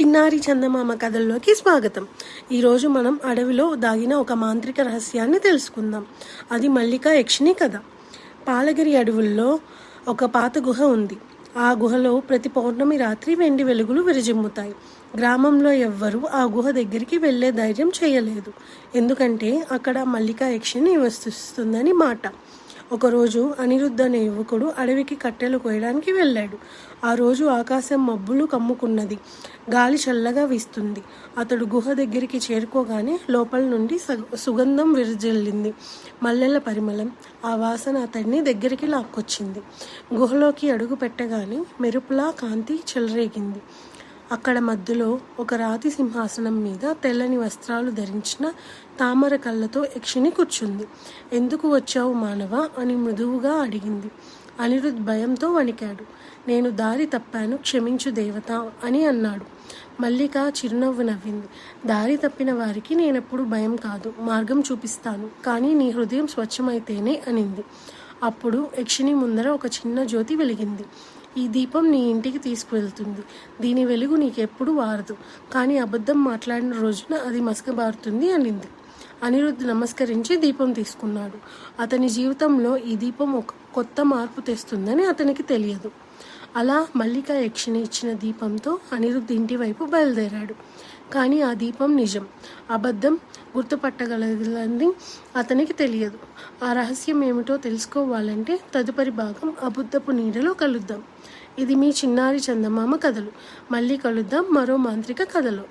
చిన్నారి చందమామ కథల్లోకి స్వాగతం. ఈరోజు మనం అడవిలో దాగిన ఒక మాంత్రిక రహస్యాన్ని తెలుసుకుందాం. అది మల్లిక యక్షిణి కథ. పాలగిరి అడవుల్లో ఒక పాత గుహ ఉంది. ఆ గుహలో ప్రతి పౌర్ణమి రాత్రి వెండి వెలుగులు విరజిమ్ముతాయి. గ్రామంలో ఎవ్వరూ ఆ గుహ దగ్గరికి వెళ్ళే ధైర్యం చేయలేదు. ఎందుకంటే అక్కడ మల్లిక యక్షిణి నివసిస్తుందని మాట. ఒకరోజు అనిరుద్ధ అనే యువకుడు అడవికి కట్టెలు కోయడానికి వెళ్ళాడు. ఆ రోజు ఆకాశం మబ్బులు కమ్ముకున్నది. గాలి చల్లగా వీస్తుంది. అతడు గుహ దగ్గరికి చేరుకోగానే లోపల నుండి సుగంధం విరజిల్లింది. మల్లెల పరిమళం ఆ వాసన అతడిని దగ్గరికి లాక్కొచ్చింది. గుహలోకి అడుగు పెట్టగానే మెరుపులా కాంతి చెలరేగింది. అక్కడ మధ్యలో ఒక రాతి సింహాసనం మీద తెల్లని వస్త్రాలు ధరించిన తామర కళ్ళతో యక్షిని కూర్చుంది. ఎందుకు వచ్చావు మానవ? అని మృదువుగా అడిగింది. అనిరుద్ భయంతో వణికాడు. నేను దారి తప్పాను క్షమించు దేవత అని అన్నాడు. మల్లిక చిరునవ్వు నవ్వింది. దారి తప్పిన వారికి నేనెప్పుడు భయం కాదు మార్గం చూపిస్తాను కానీ నీ హృదయం స్వచ్ఛమైతేనే అనింది. అప్పుడు యక్షిని ముందర ఒక చిన్న జ్యోతి వెలిగింది. ఈ దీపం నీ ఇంటికి తీసుకువెళ్తుంది. దీని వెలుగు నీకెప్పుడు వారదు. కానీ అబద్ధం మాట్లాడిన రోజున అది మసకబారుతుంది అనింది. అనిరుద్ధ్ నమస్కరించి దీపం తీసుకున్నాడు. అతని జీవితంలో ఈ దీపం ఒక కొత్త మార్పు తెస్తుందని అతనికి తెలియదు. అలా మల్లిక యక్షిణి ఇచ్చిన దీపంతో అనిరుద్ధ్ ఇంటి వైపు బయలుదేరాడు. కానీ ఆ దీపం నిజం. అబద్ధం గుర్తుపట్టగలదని అతనికి తెలియదు. ఆ రహస్యం ఏమిటో తెలుసుకోవాలంటే తదుపరి భాగం అబుద్ధపు నీడలో కలుద్దాం. ఇది మీ చిన్నారి చందమామ కథలు. మళ్ళీ కలుద్దాం మరో మాంత్రిక కథలో.